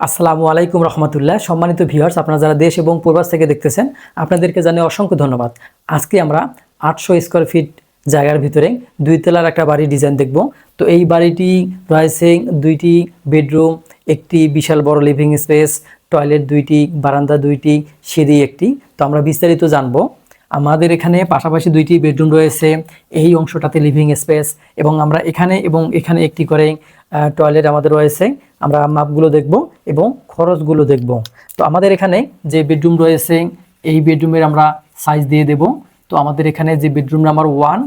আসসালামু আলাইকুম রহমতুল্লাহ। সম্মানিত ভিউয়ার্স, আপনারা যারা দেশ এবং পূর্বাস থেকে দেখতেছেন, আপনাদেরকে জানিয়ে অসংখ্য ধন্যবাদ। আজকে আমরা আটশো স্কোয়ার ফিট জায়গার ভিতরে দুই তলার একটা বাড়ির ডিজাইন দেখব। তো এই বাড়িটি রয়েছে দুইটি বেডরুম, একটি বিশাল বড় লিভিং স্পেস টয়লেট দুইটি, বারান্দা দুইটি, সিঁড়ি একটি। তো আমরা বিস্তারিত জানব। আমাদের এখানে পাশাপাশি দুইটি বেডরুম রয়েছে। এই অংশটাতে লিভিং স্পেস এবং আমরা এখানে এবং এখানে একটি করে টয়লেট আমাদের রয়েছে। আমরা মাপগুলো দেখব এবং খরচগুলো দেখব। তো আমাদের এখানে যে বেডরুম রয়েছে, এই বেডরুমের আমরা সাইজ দিয়ে দেব। তো আমাদের এখানে যে বেডরুম নাম্বার ওয়ান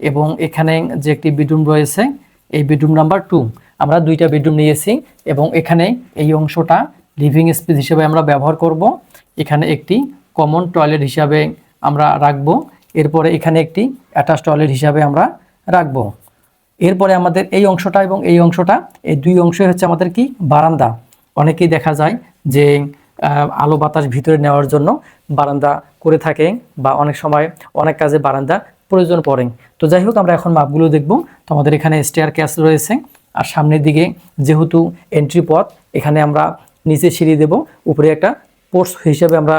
এবং এখানে যে একটি বেডরুম রয়েছে, এই বেডরুম নাম্বার টু আমরা দুইটা বেডরুম নিয়েছি এবং এখানে এই অংশটা লিভিং স্পেস হিসেবে আমরা ব্যবহার করব। এখানে একটি কমন টয়লেট হিসাবে আমরা রাখব। এরপরে এখানে একটি অ্যাটাচ টয়লেট হিসাবে আমরা রাখব। এরপরে আমাদের এই অংশটা এবং এই অংশটা, এই দুই অংশ হচ্ছে আমাদের কি? বারান্দা। অনেকেই দেখা যায় যে আলো বাতাস ভিতরে নেওয়ার জন্য বারান্দা করে থাকে বা অনেক সময় অনেক কাজে বারান্দা প্রয়োজন পড়ে। তো যাই হোক, আমরা এখন মাপগুলো দেখব। তো আমাদের এখানে স্টেয়ার ক্যাস রয়েছে। আর সামনের দিকে যেহেতু এন্ট্রি পথ, এখানে আমরা নিচে সিঁড়ি দেব। উপরে একটা পোর্স হিসেবে আমরা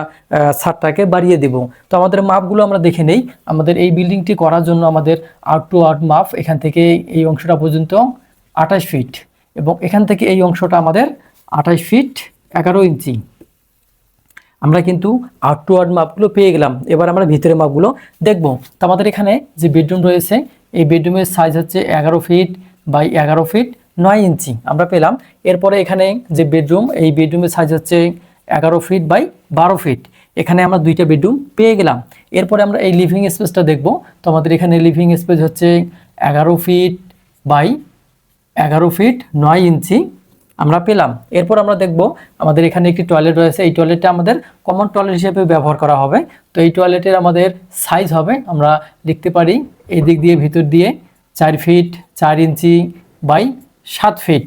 ছাদটাকে বাড়িয়ে দেব। তো আমাদের মাপগুলো আমরা দেখে নেই। আমাদের এই বিল্ডিংটি করার জন্য আমাদের আউট টু আউট মাপ এখান থেকে এই অংশটা পর্যন্ত আঠাশ ফিট এবং এখান থেকে এই অংশটা আমাদের আঠাশ ফিট এগারো ইঞ্চি। আমরা কিন্তু আউট টু আউট মাপগুলো পেয়ে গেলাম। এবার আমরা ভিতরের মাপগুলো দেখব। তো আমাদের এখানে যে বেডরুম রয়েছে, এই বেডরুমের সাইজ হচ্ছে এগারো ফিট বাই এগারো ফিট নয় ইঞ্চি। আমরা পেলাম। এরপরে এখানে যে বেডরুম, এই বেডরুমের সাইজ হচ্ছে এগারো ফিট বাই বারো ফিট এখানে আমরা দুইটা বেডরুম পেয়ে গেলাম। এরপরে আমরা এই লিভিং স্পেসটা দেখব। তো আমাদের এখানে লিভিং স্পেস হচ্ছে এগারো ফিট বাই এগারো ফিট নয় ইঞ্চি আমরা পেলাম। এরপর আমরা দেখব আমাদের এখানে একটি টয়লেট রয়েছে। এই টয়লেটটা আমাদের কমন টয়লেট হিসেবে ব্যবহার করা হবে। তো এই টয়লেটের আমাদের সাইজ হবে, আমরা লিখতে পারি এই দিক দিয়ে, ভিতর দিয়ে চার ফিট চার ইঞ্চি বাই সাত ফিট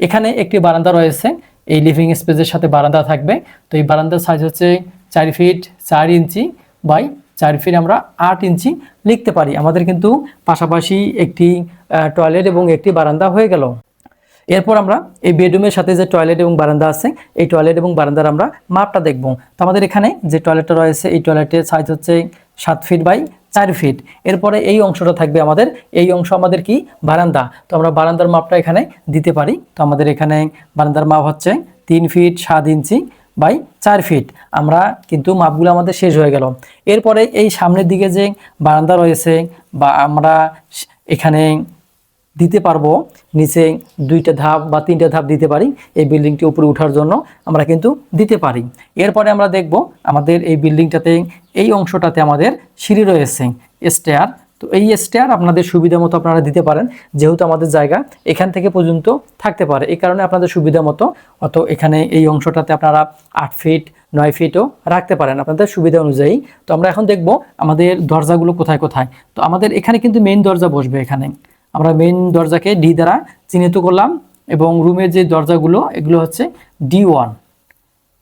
এখানে একটি বারান্দা রয়েছে। এই লিভিং স্পেসের সাথে বারান্দা থাকবে। তো এই বারান্দার সাইজ হচ্ছে চার ফিট চার ইঞ্চি বাই চার ফিট আমরা আট ইঞ্চি লিখতে পারি। আমাদের কিন্তু পাশাপাশি একটি টয়লেট এবং একটি বারান্দা হয়ে গেল। এরপর আমরা এই বেডরুমের সাথে যে টয়লেট এবং বারান্দা আছে, এই টয়লেট এবং বারান্দার আমরা মাপটা দেখব। তো আমাদের এখানে যে টয়লেটটা রয়েছে, এই টয়লেটের সাইজ হচ্ছে সাত ফিট বাই চার ফিট এরপরে এই অংশটা থাকবে আমাদের, এই অংশ আমাদের কি? বারান্দা। তো আমরা বারান্দার মাপটা এখানে দিতে পারি। তো আমাদের এখানে বারান্দার মাপ হচ্ছে তিন ফিট সাত ইঞ্চি বাই চার ফিট আমরা কিন্তু মাপগুলো আমাদের শেষ হয়ে গেল। এরপরে এই সামনের দিকে যে বারান্দা রয়েছে বা আমরা এখানে দিতে পারব। নিচে দুইটা ধাপ বা তিনটা ধাপ দিতে পারি এই বিল্ডিংটি উপরে ওঠার জন্য আমরা কিন্তু দিতে পারি। এরপরে আমরা দেখব আমাদের এই বিল্ডিংটাতে এই অংশটাতে আমাদের সিঁড়ি রয়েছে স্টেয়ার তো এই স্টেয়ার আপনাদের সুবিধা মতো আপনারা দিতে পারেন, যেহেতু আমাদের জায়গা এখান থেকে পর্যন্ত থাকতে পারে। এই কারণে আপনাদের সুবিধা মতো অত এখানে এই অংশটাতে আপনারা আট ফিট নয় ফিটও রাখতে পারেন আপনাদের সুবিধা অনুযায়ী। তো আমরা এখন দেখব আমাদের দরজাগুলো কোথায় কোথায়। তো আমাদের এখানে কিন্তু মেইন দরজা বসবে এখানে। আমরা মেইন দরজাকে ডি দ্বারা চিহ্নিত করলাম এবং রুমের যে দরজাগুলো, এগুলো হচ্ছে ডি ওয়ান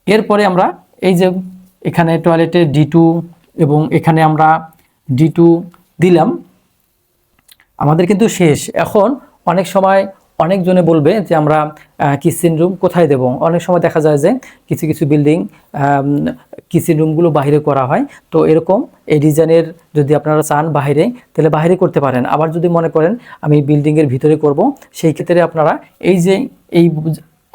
এরপরে আমরা এই যে এখানে টয়লেটে ডি টু এবং এখানে আমরা ডি টু দিলাম। আমাদের কিন্তু শেষ। এখন অনেক সময় অনেকজনে বলবে যে আমরা কিচেন রুম কোথায় দেব? অনেক সময় দেখা যায় যে কিছু কিছু বিল্ডিং কিচেন রুমগুলো বাইরে করা হয়। তো এরকম এই ডিজাইনের যদি আপনারা চান বাইরে তাহলে বাইরে করতে পারেন। আবার যদি মনে করেন আমি বিল্ডিংয়ের ভিতরে করব, সেই ক্ষেত্রে আপনারা এই যে, এই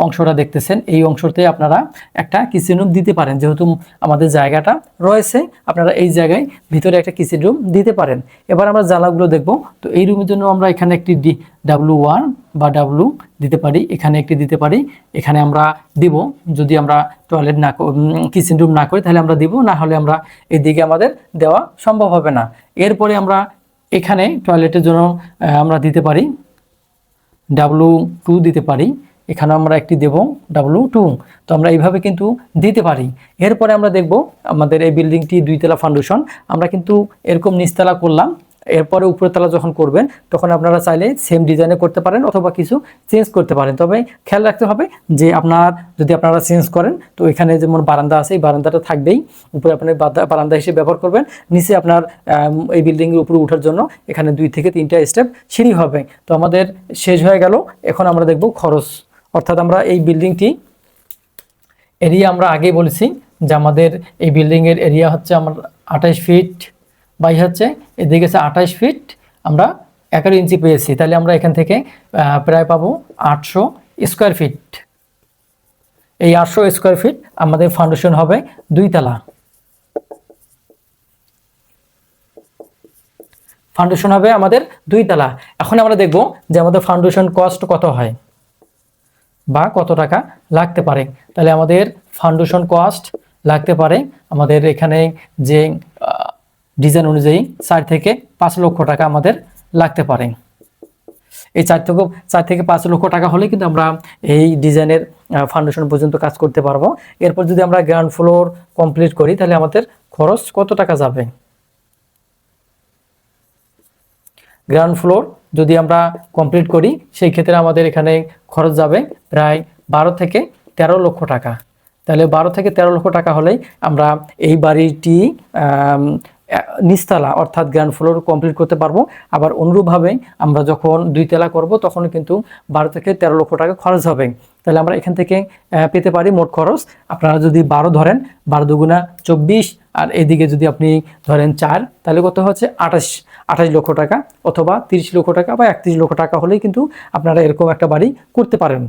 অংশটা দেখতেছেন, এই অংশতে আপনারা একটা কিচেন রুম দিতে পারেন। যেহেতু আমাদের জায়গাটা রয়েছে, আপনারা এই জায়গায় ভিতরে একটা কিচেন রুম দিতে পারেন। এবার আমরা জ্বালাগুলো দেখব। তো এই রুমের জন্য আমরা এখানে একটি ডি ডাব্লু ওয়ান বা ডাব্লু দিতে পারি, এখানে একটি দিতে পারি। এখানে আমরা দিব, যদি আমরা টয়লেট না কিচেন রুম না করি, তাহলে আমরা দিব, না হলে আমরা এদিকে আমাদের দেওয়া সম্ভব হবে না। এরপরে আমরা এখানে টয়লেটের জন্য আমরা দিতে পারি ডাব্লু টু দিতে পারি। এখানে আমরা একটি দেব ডাব্লু টু তো আমরা এইভাবে কিন্তু দিতে পারি। এরপরে আমরা দেখব আমাদের এই বিল্ডিংটি দুইতলা ফাউন্ডেশন আমরা কিন্তু এরকম নিচতলা করলাম। এরপরে উপরতলা যখন করবেন, তখন আপনারা চাইলে সেম ডিজাইনে করতে পারেন অথবা কিছু চেঞ্জ করতে পারেন। তবে খেয়াল রাখতে হবে যে আপনার, যদি আপনারা চেঞ্জ করেন, তো এখানে যেমন বারান্দা আছে, এই বারান্দাটা থাকবেই। উপরে আপনি বাদা- বারান্দা হিসেবে ব্যবহার করবেন। নিচে আপনার এই বিল্ডিংয়ের উপরে ওঠার জন্য এখানে দুই থেকে তিনটা স্টেপ সিঁড়ি হবে। তো আমাদের শেষ হয়ে গেল। এখন আমরা দেখব খরচ। অর্থাৎ আমরা এই বিল্ডিংটি এরিয়া আমরা আগেই বলেছি যে আমাদের এই বিল্ডিংয়ের এরিয়া হচ্ছে আমার আঠাশ ফিট বাই হচ্ছে এদিকে আছে আঠাশ ফিট আমরা এগারো ইঞ্চি পেয়েছি। তাহলে আমরা এখান থেকে প্রায় পাবো আটশো স্কোয়ার ফিট এই আটশো স্কোয়ার ফিট আমাদের ফাউন্ডেশন হবে দুই তলা ফাউন্ডেশন হবে আমাদের দুই তলা এখন আমরা দেখব যে আমাদের ফাউন্ডেশন কস্ট কত হয়। বা কত টাকা লাগতে পারে। তাহলে আমাদের ফাউন্ডেশন কস্ট লাগতে পারে। আমাদের এখানে যে ডিজাইন অনুযায়ী চার থেকে পাঁচ লক্ষ টাকা আমাদের লাগতে পারে। এই চার থেকে চার থেকে পাঁচ লক্ষ টাকা হলে কিন্তু আমরা এই ডিজাইনের ফাউন্ডেশন পর্যন্ত কাজ করতে পারব। এরপর যদি আমরা গ্রাউন্ড ফ্লোর কমপ্লিট করি, তাহলে আমাদের খরচ কত টাকা যাবে? গ্রাউন্ড ফ্লোর যদি আমরা কমপ্লিট করি, সেই ক্ষেত্রে আমাদের এখানে খরচ যাবে প্রায় বারো থেকে তেরো লক্ষ টাকা। তাহলে বারো থেকে তেরো লক্ষ টাকা হলেই আমরা এই বাড়িটি নিস্তালা অর্থাৎ গ্রাউন্ড ফ্লোর কমপ্লিট করতে পারব। আবার অনুরূপভাবে আমরা যখন দুই তেলা করব তখন কিন্তু বারো থেকে তেরো লক্ষ টাকা খরচ হবে। তাহলে আমরা এখান থেকে পেতে পারি মোট খরচ। আপনারা যদি বারো ধরেন, বারো দুগুণা চব্বিশ, আর এদিকে যদি আপনি ধরেন চার, তাহলে কত হচ্ছে? আঠাশ আঠাশ লক্ষ টাকা, অথবা তিরিশ লক্ষ টাকা বা একত্রিশ লক্ষ টাকা হলেই কিন্তু আপনারা এরকম একটা বাড়ি করতে পারেন।